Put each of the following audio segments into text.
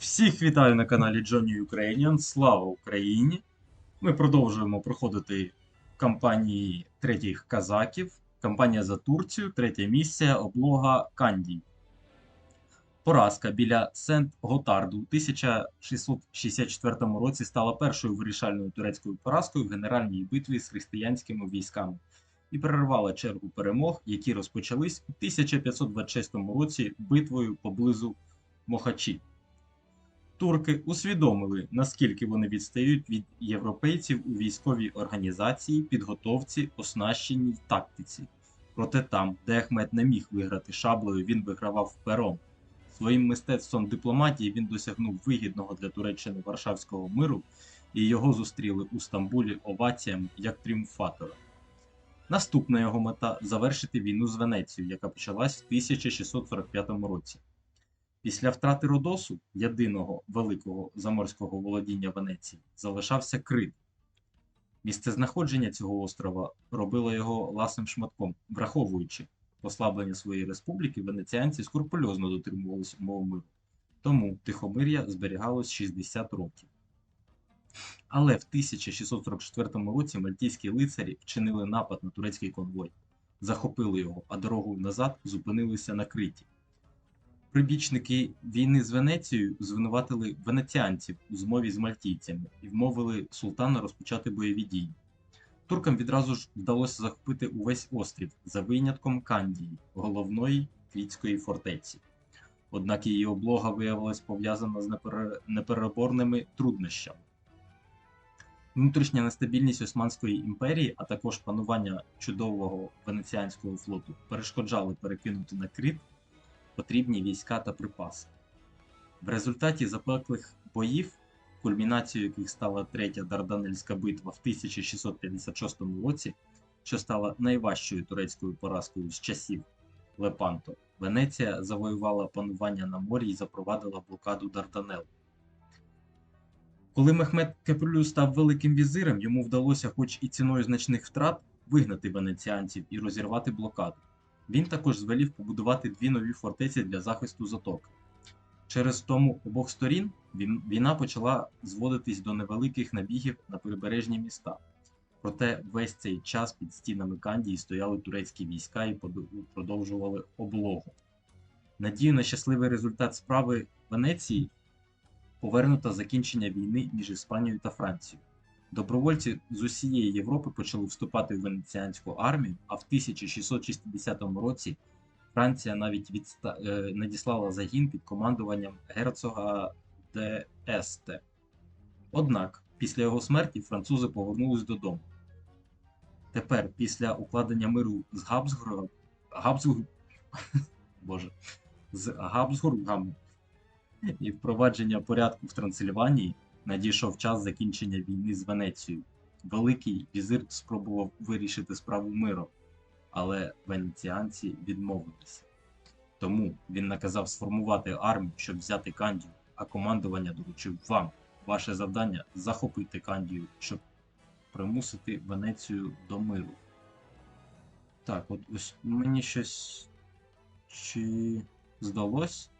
Всіх вітаю на каналі Johnny Ukrainian. Слава Україні! Ми продовжуємо проходити кампанії третіх казаків. Кампанія за Турцію, третя місія, облога Кандій. Поразка біля Сент-Готарду у 1664 році стала першою вирішальною турецькою поразкою в генеральній битві з християнськими військами і перервала чергу перемог, які розпочались у 1526 році битвою поблизу Мохачі. Турки усвідомили, наскільки вони відстають від європейців у військовій організації, підготовці, оснащенні тактиці. Проте там, де Ахмед не міг виграти шаблею, він вигравав пером. Своїм мистецтвом дипломатії він досягнув вигідного для Туреччини Варшавського миру, і його зустріли у Стамбулі оваціями як тріумфатора. Наступна його мета завершити війну з Венецією, яка почалась в 1645 році. Після втрати Родосу, єдиного великого заморського володіння Венеції, залишався Крит. Місцезнаходження цього острова робило його ласним шматком, враховуючи послаблення своєї республіки, венеціанці скрупульозно дотримувалися умов миру. Тому тихомир'я зберігалось 60 років. Але в 1644 році мальтійські лицарі вчинили напад на турецький конвой, захопили його, а дорогою назад зупинилися на Криті. Прибічники війни з Венецією звинуватили венеціанців у змові з мальтійцями і вмовили султана розпочати бойові дії. Туркам відразу ж вдалося захопити увесь острів за винятком Кандії, головної крітської фортеці. Однак її облога виявилась пов'язана з непере- непереборними труднощами. Внутрішня нестабільність Османської імперії, а також панування чудового венеціанського флоту перешкоджали перекинути на Кріт потрібні війська та припаси. В результаті запеклих боїв, кульмінацією яких стала третя Дарданельська битва в 1656 році, що стала найважчою турецькою поразкою з часів Лепанто, Венеція завоювала панування на морі і запровадила блокаду Дарданел. Коли Мехмед Кепрюлю став великим візирем, йому вдалося, хоч і ціною значних втрат, вигнати венеціанців і розірвати блокаду. Він також звелів побудувати дві нові фортеці для захисту затоки. Через тому обох сторін війна почала зводитись до невеликих набігів на прибережні міста. Проте весь цей час під стінами Кандії стояли турецькі війська і продовжували облогу. Надію на щасливий результат справи Венеції повернуто закінчення війни між Іспанією та Францією. Добровольці з усієї Європи почали вступати в венеціанську армію, а в 1660 році Франція навіть відста... е, надіслала загін під командуванням герцога де Есте. Однак, після його смерті французи повернулись додому. Тепер, після укладення миру з Габсбургом, Габсбург... Боже, з Габсбургами і впровадження порядку в Трансильванії, надійшов час закінчення війни з Венецією. Великий візир спробував вирішити справу миром, але венеціанці відмовилися. Тому він наказав сформувати армію, щоб взяти Кандію, а командування доручив вам. Ваше завдання захопити Кандію, щоб примусити Венецію до миру. Так, от ось мені щось. Чи здалось?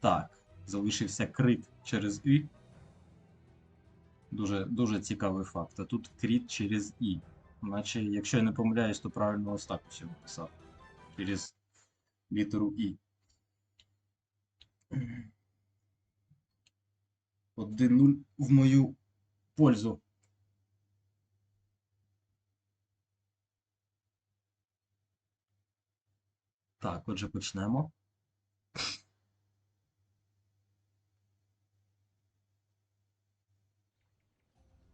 Так, залишився крит через І. Дуже, дуже цікавий факт. А тут кріт через І. Наче, якщо я не помиляюсь, то правильно ось так усе написав. Через літеру І. 1-0 в мою пользу. Так, отже, почнемо.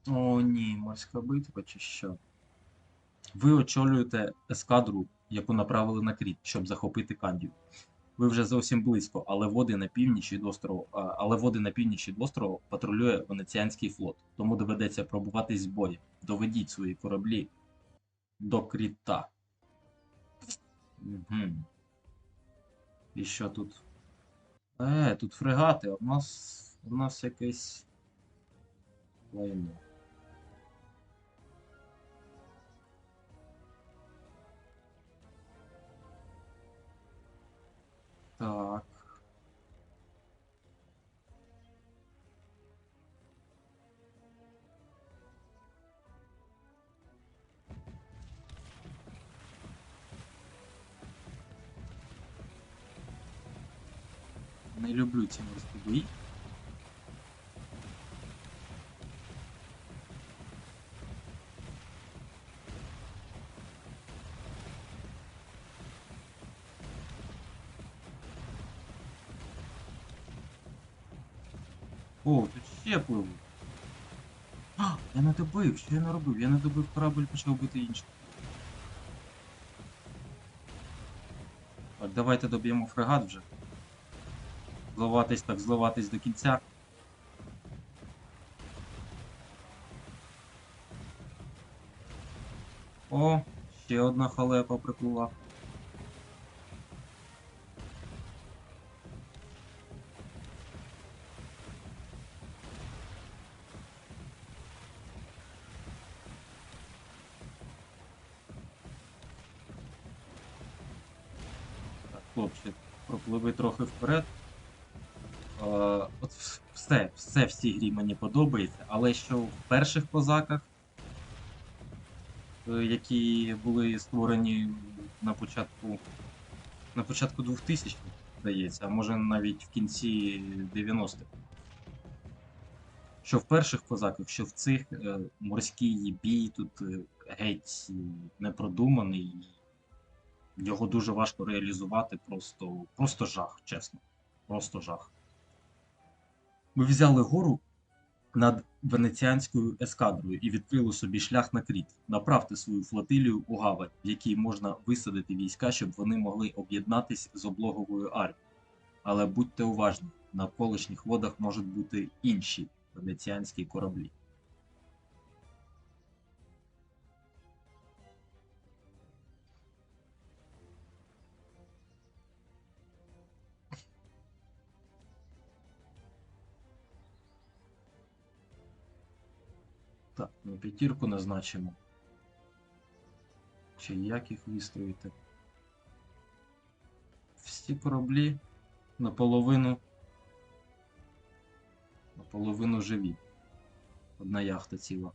О, ні, морська битва чи що. Ви очолюєте ескадру, яку направили на Кріт, щоб захопити Кандію. Ви вже зовсім близько, але води на північ від острову, але води на північ від острову патрулює Венеціанський флот, тому доведеться пробуватись з боєм. Доведіть свої кораблі до Кріта. Угу. І що тут? Е, тут фрегати, а в нас. У нас якесь. Лайно. Так. Не люблю ці морські. Ще. А, я не добив, що я не робив? Я не добив корабль, почав бити інший. Так, давайте доб'ємо фрегат вже. Зливатись так, зливатись до кінця. О, ще одна халепа приплила. Хлопче, пропливи трохи вперед. Е, от все, все в цій грі мені подобається, але що в перших козаках, е, які були створені на початку, на початку 2000 х здається, а може навіть в кінці 90-х. Що в перших козаках, що в цих е, морський бій тут е, геть не продуманий. Його дуже важко реалізувати, просто, просто жах, чесно. Просто жах. Ми взяли гору над венеціанською ескадрою і відкрили собі шлях на Кріт. Направте свою флотилію у гавань, в якій можна висадити війська, щоб вони могли об'єднатись з облоговою армією. Але будьте уважні, на колишніх водах можуть бути інші венеціанські кораблі. П'ятірку назначимо. Чи як їх вистроїти? Всі кораблі наполовину. Наполовину живі. Одна яхта ціла.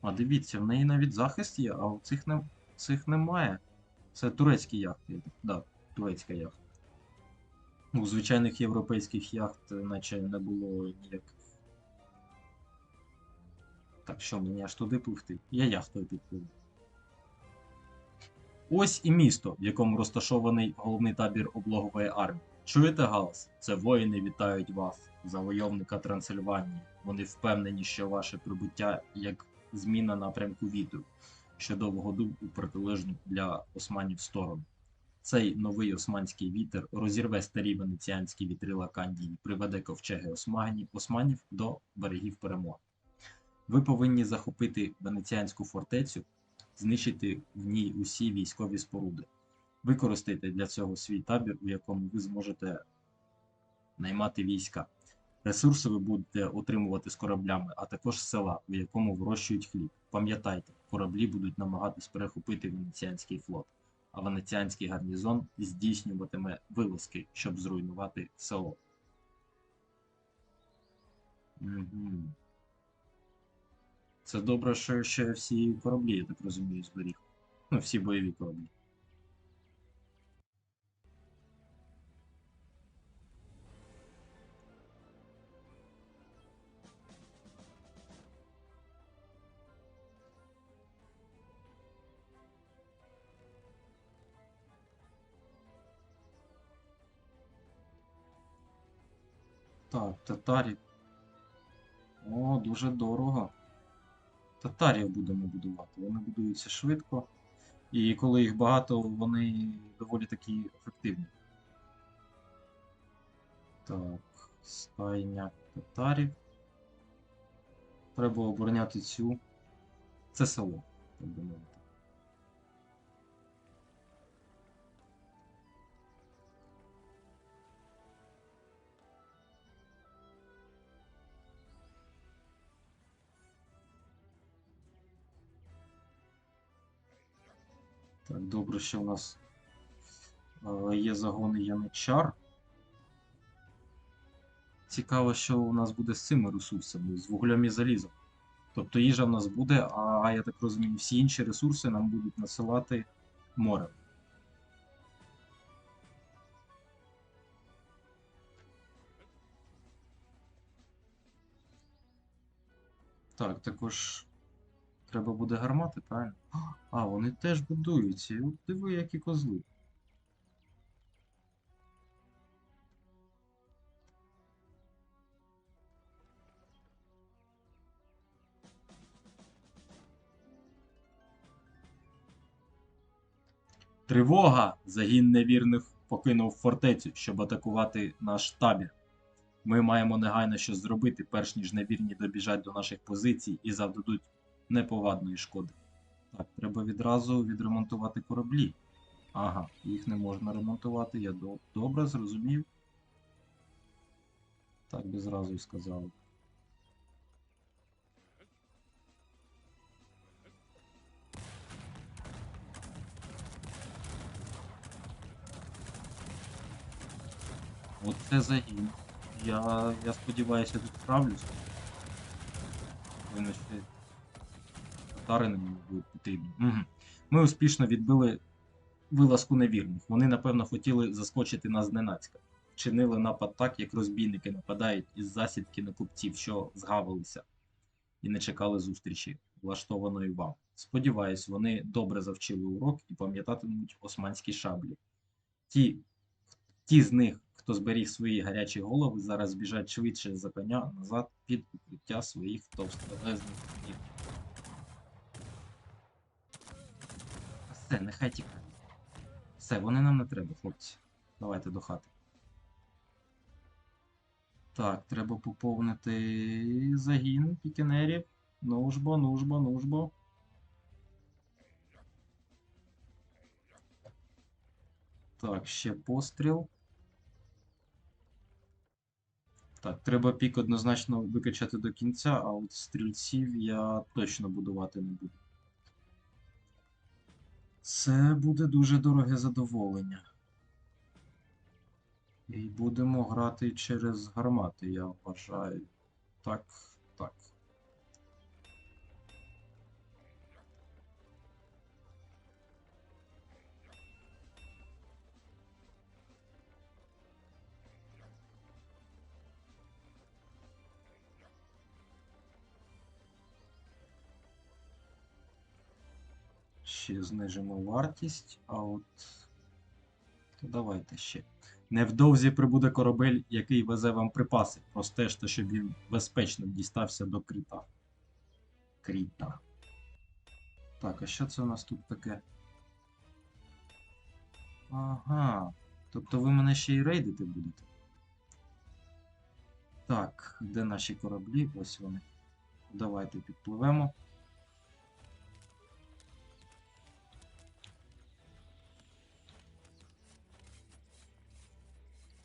А дивіться, в неї навіть захист є, а у цих, не... цих немає. Це турецькі яхти. Так, да, турецька яхта. У звичайних європейських яхт, наче не було ніяких. Так що мені аж туди пливти? Я яхтою підпливу. Ось і місто, в якому розташований головний табір облогової армії. Чуєте галас? Це воїни вітають вас, завойовника Трансильванії. Вони впевнені, що ваше прибуття як зміна напрямку вітру, що довго дув у протилежну для османів сторону. Цей новий османський вітер розірве старі венеціанські вітрила Кандії, приведе ковчеги османів до берегів перемоги. Ви повинні захопити венеціанську фортецю, знищити в ній усі військові споруди. Використайте для цього свій табір, у якому ви зможете наймати війська. Ресурси ви будете отримувати з кораблями, а також села, у якому вирощують хліб. Пам'ятайте, кораблі будуть намагатись перехопити венеціанський флот, а венеціанський гарнізон здійснюватиме вилазки, щоб зруйнувати село. Угу. Це добре, що ще всі кораблі, я так розумію, зберіг. Ну, всі бойові кораблі. Так, татарів. О, дуже дорого. Татарів будемо будувати. Вони будуються швидко. І коли їх багато, вони доволі такі ефективні. Так, стайня татарів. Треба обороняти цю. Це село, так би мовити. Так, добре, що в нас е, є загони яничар. Цікаво, що у нас буде з цими ресурсами, з вуглем і залізом. Тобто їжа в нас буде, а я так розумію, всі інші ресурси нам будуть насилати море. Так, також треба буде гармати, правильно? А, вони теж будуються. Диви, які козли. Тривога! Загін невірних покинув фортецю, щоб атакувати наш табір. Ми маємо негайно щось зробити, перш ніж невірні добіжать до наших позицій і завдадуть неповадної шкоди. Так, треба відразу відремонтувати кораблі. Ага, їх не можна ремонтувати, я до- добре зрозумів. Так би зразу і сказали. От це загін. Я, я сподіваюся, тут справлюсь. Ще татари будуть потрібні. Угу. Ми успішно відбили вилазку невірних. Вони, напевно, хотіли заскочити нас зненацька. Вчинили напад так, як розбійники нападають із засідки на купців, що згавилися і не чекали зустрічі, влаштованої вам. Сподіваюсь, вони добре завчили урок і пам'ятатимуть османські шаблі. Ті, ті з них, хто зберіг свої гарячі голови, зараз біжать швидше за коня назад під укриття своїх товстолезних ніг. Все, нехай тікають. Все, вони нам не треба, хлопці. Давайте до хати. Так, треба поповнити загін пікінерів. Нужбо, нужбо, нужбо. Так, ще постріл. Так, треба пік однозначно викачати до кінця, а от стрільців я точно будувати не буду. Це буде дуже дороге задоволення. І будемо грати через гармати, я вважаю. Так, Ще знижимо вартість, а от. То давайте ще. Невдовзі прибуде корабель, який везе вам припаси. Простежте, щоб він безпечно дістався до Кріта. Кріта. Так, а що це у нас тут таке? Ага. Тобто ви мене ще й рейдити будете? Так, де наші кораблі? Ось вони. Давайте підпливемо.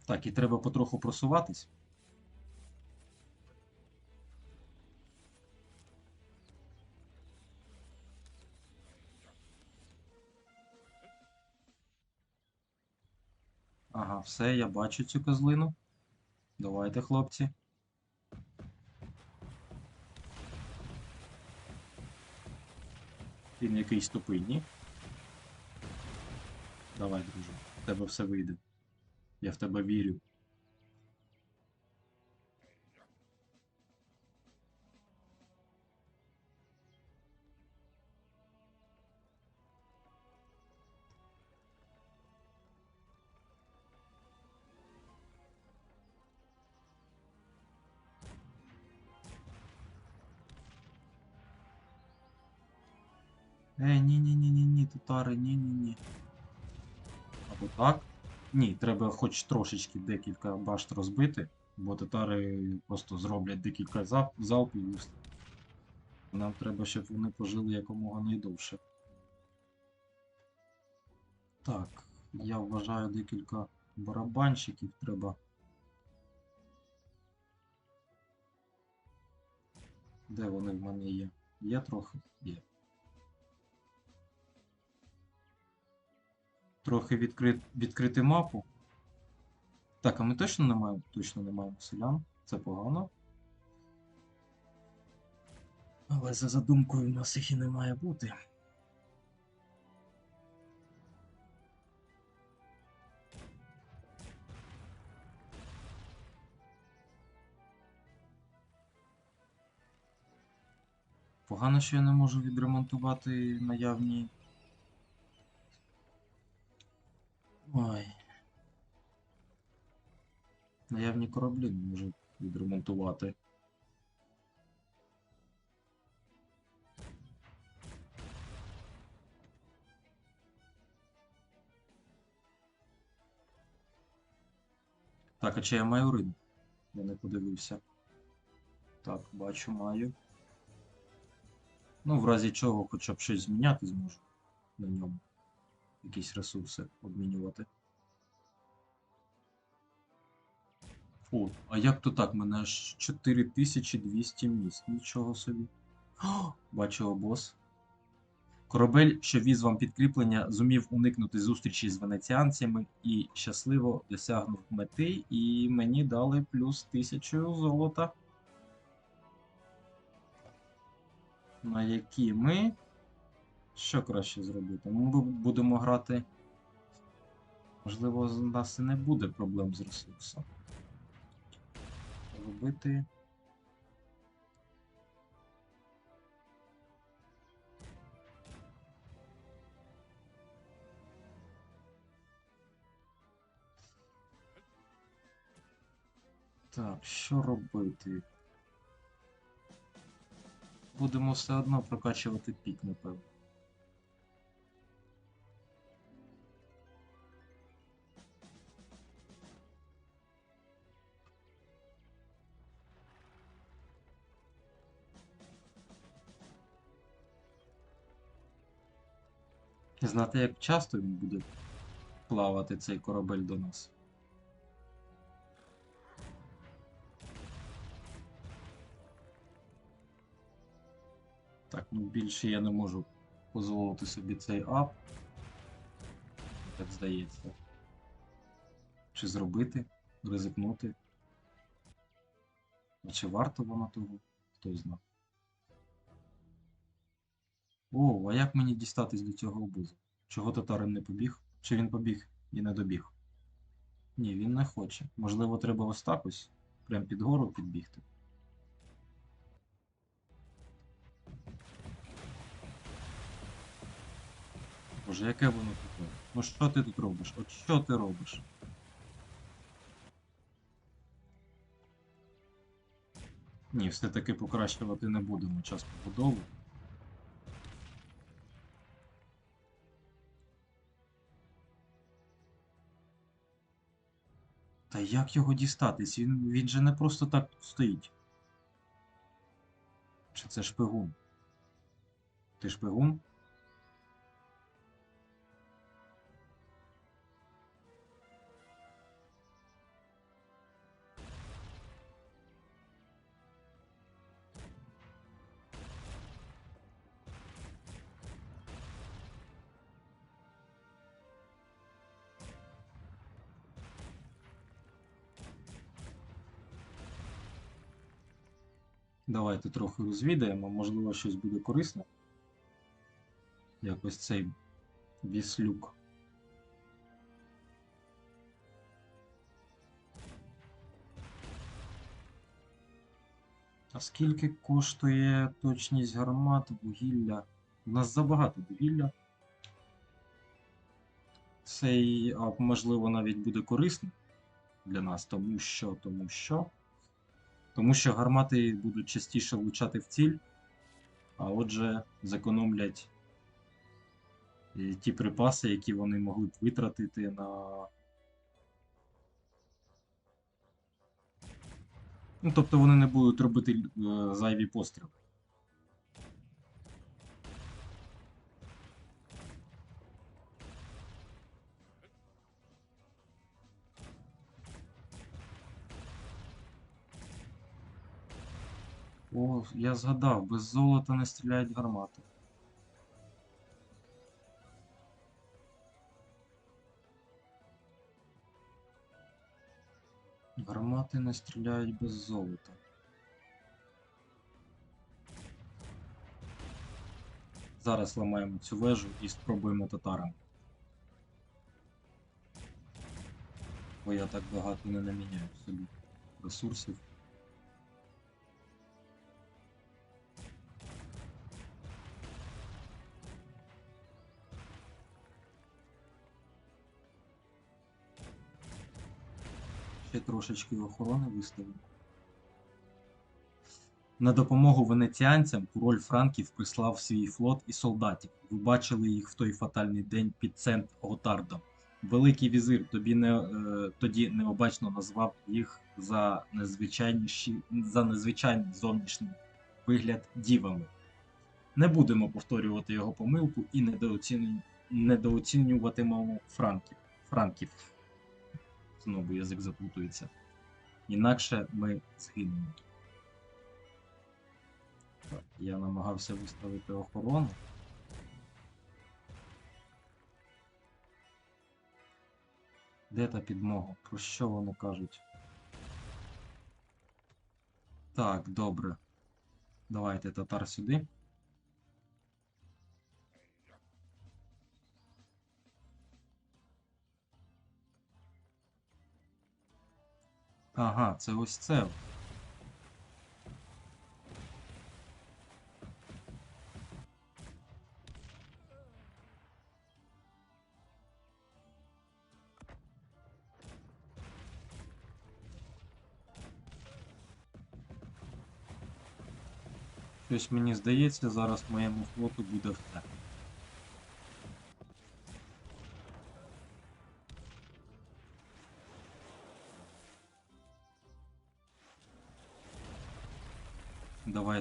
Так, і треба потроху просуватись. Ага, все, я бачу цю козлину. Давайте, хлопці. Він якийсь тупий, ні? Давай, друже, в тебе все вийде. Я в тебе вірю. Е, ні-ні-ні-ні-ні, татари, ні-ні-ні. Або так. Ні, треба хоч трошечки декілька башт розбити, бо татари просто зроблять декілька залпів. Нам треба, щоб вони пожили якомога найдовше. Так, я вважаю декілька барабанщиків треба. Де вони в мене є? Є трохи? Є. Трохи відкри... відкрити мапу. Так, а ми точно не маємо, точно не маємо селян. Це погано. Але за задумкою у нас їх і не має бути. Погано, що я не можу відремонтувати наявні. Ой. Наявні кораблі не можу відремонтувати. Так, а чи я маю рибу? Я не подивився. Так, бачу, маю. Ну, в разі чого хоча б щось зміняти зможу на ньому. Якісь ресурси обмінювати. О, а як то так? Мене аж 4200 місць. Нічого собі. О, бачу обоз. Корабель, що віз вам підкріплення, зумів уникнути зустрічі з венеціанцями і щасливо досягнув мети, і мені дали плюс 1000 золота. На які ми. Що краще зробити? Ми будемо грати. Можливо, у нас і не буде проблем з ресурсом. Робити. Так, що робити? Будемо все одно прокачувати пік, напевно. Знати, як часто він буде плавати цей корабель до нас. Так, ну більше я не можу дозволити собі цей ап. Так здається. Чи зробити, ризикнути. Чи варто воно того? Хто зна. О, а як мені дістатись до цього обозу? Чого татарин не побіг? Чи він побіг і не добіг? Ні, він не хоче. Можливо, треба ось так ось, прям під гору підбігти. Боже, яке воно таке? Ну що ти тут робиш? От що ти робиш? Ні, все-таки покращувати не будемо час побудови. Та як його дістатись? Він, він же не просто так стоїть. Чи це шпигун? Ти шпигун? Давайте трохи розвідаємо, можливо, щось буде корисне. Якось цей віслюк. А скільки коштує точність гармат, вугілля? У нас забагато вугілля. Цей можливо, навіть буде корисним для нас, тому що, тому що. Тому що гармати будуть частіше влучати в ціль, а отже, зекономлять е, ті припаси, які вони могли б витратити на. Ну, тобто вони не будуть робити е, зайві постріли. О, я згадав, без золота не стріляють гармати. Гармати не стріляють без золота. Зараз ламаємо цю вежу і спробуємо татарам. Бо я так багато не наміняю собі ресурсів. Трошечки охорони виставимо. На допомогу венеціанцям король Франків прислав свій флот і солдатів. Ви бачили їх в той фатальний день під Сент Готардом. Великий візир тобі не, е, тоді необачно назвав їх за за незвичайний зовнішній вигляд дівами. Не будемо повторювати його помилку і недооцінюватимемо франків. франків. Знову язик заплутується. Інакше ми згинемо. Я намагався виставити охорону. Де та підмога? Про що вони кажуть? Так, добре. Давайте татар сюди. Ага, це ось це. Щось мені здається, зараз моєму флоту буде все.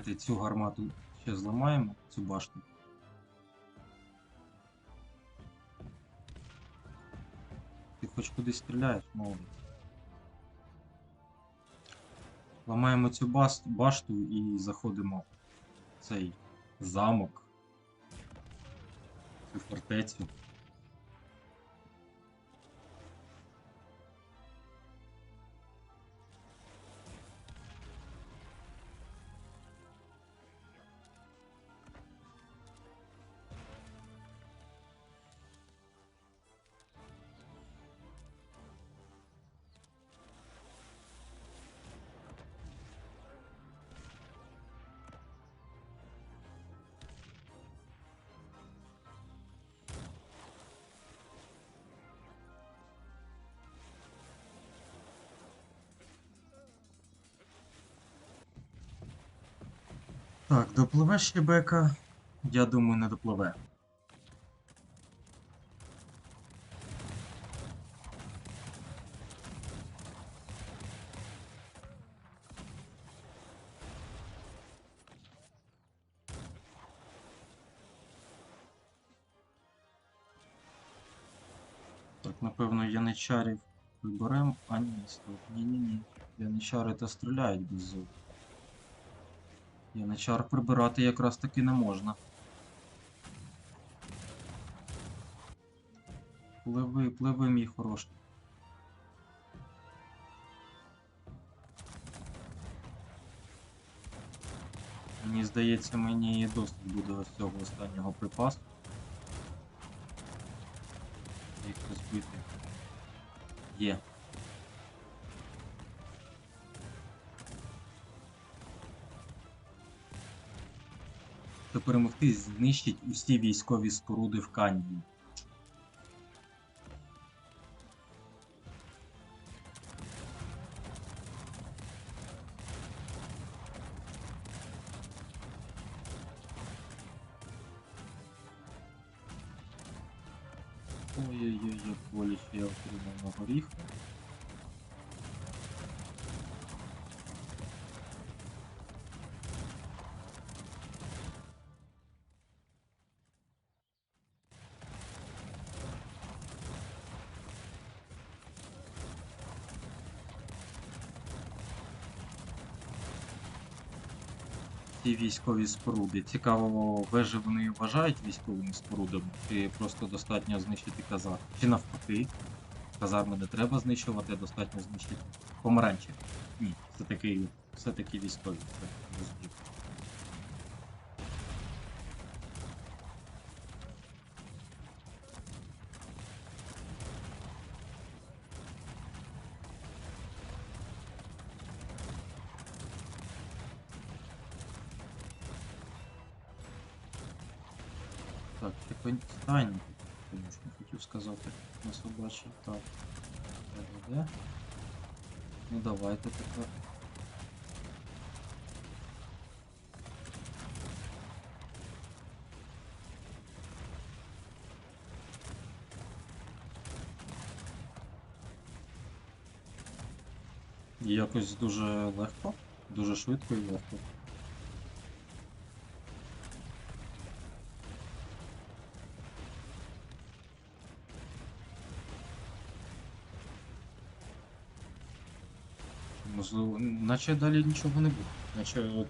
Давайте цю гармату ще зламаємо, цю башню. Ти хоч кудись стріляєш, молодець. Ламаємо цю башту і заходимо в цей замок, цю фортецю. Так, допливе ще бека? Я думаю, не допливе. Так, напевно, яничарів виберемо. А ні, стоп. Ні-ні-ні. Яничари та стріляють без зуб. Яничар прибирати якраз таки не можна. Пливи, пливи, мій хороший. Мені здається, мені і досить буде ось цього останнього припасу. Їх розбити. Є. перемогти, знищить усі військові споруди в Канії. Ой-ой-ой, як боляче я отримав на горіх. Ці військові споруди. Цікаво, вежі вони вважають військовими спорудами, чи просто достатньо знищити казар. Чи навпаки, казарми не треба знищувати, достатньо знищити помаранчі. Ні, все-таки все-таки військові. це. Так, стань, звісно, хотів сказати на собачий. Так. РВД. Ну давайте тепер. Якось дуже легко, дуже швидко і легко. Наче далі нічого не буде. Наче,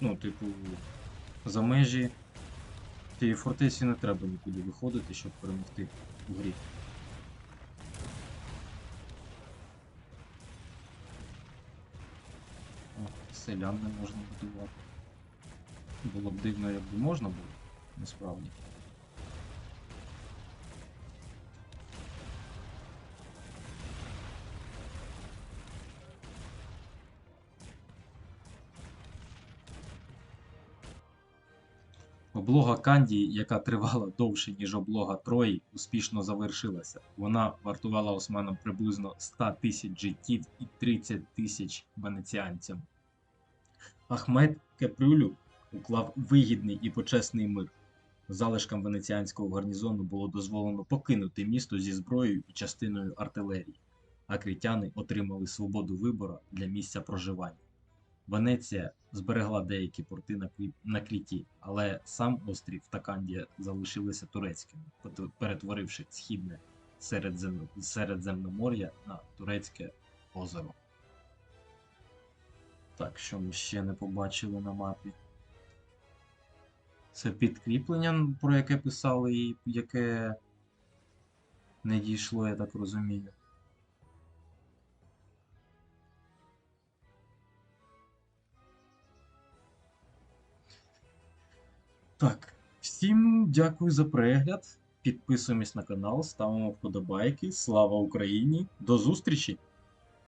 ну, типу, за межі тієї фортеці не треба нікуди виходити, щоб перемогти в грі. О, селян не можна будувати. Було б дивно, якби можна було, насправді. Облога Кандії, яка тривала довше, ніж облога Трої, успішно завершилася. Вона вартувала османам приблизно 100 тисяч життів і 30 тисяч венеціанцям. Ахмед Кепрюлю уклав вигідний і почесний мир. Залишкам венеціанського гарнізону було дозволено покинути місто зі зброєю і частиною артилерії, а критяни отримали свободу вибору для місця проживання. Венеція зберегла деякі порти на, Крі- Кріті, але сам острів та Кандія залишилися турецькими, перетворивши східне Середзем... Середземномор'я на турецьке озеро. Так, що ми ще не побачили на мапі. Це підкріплення, про яке писали, і яке не дійшло, я так розумію. Так, всім дякую за перегляд. Підписуємось на канал, ставимо вподобайки. Слава Україні! До зустрічі!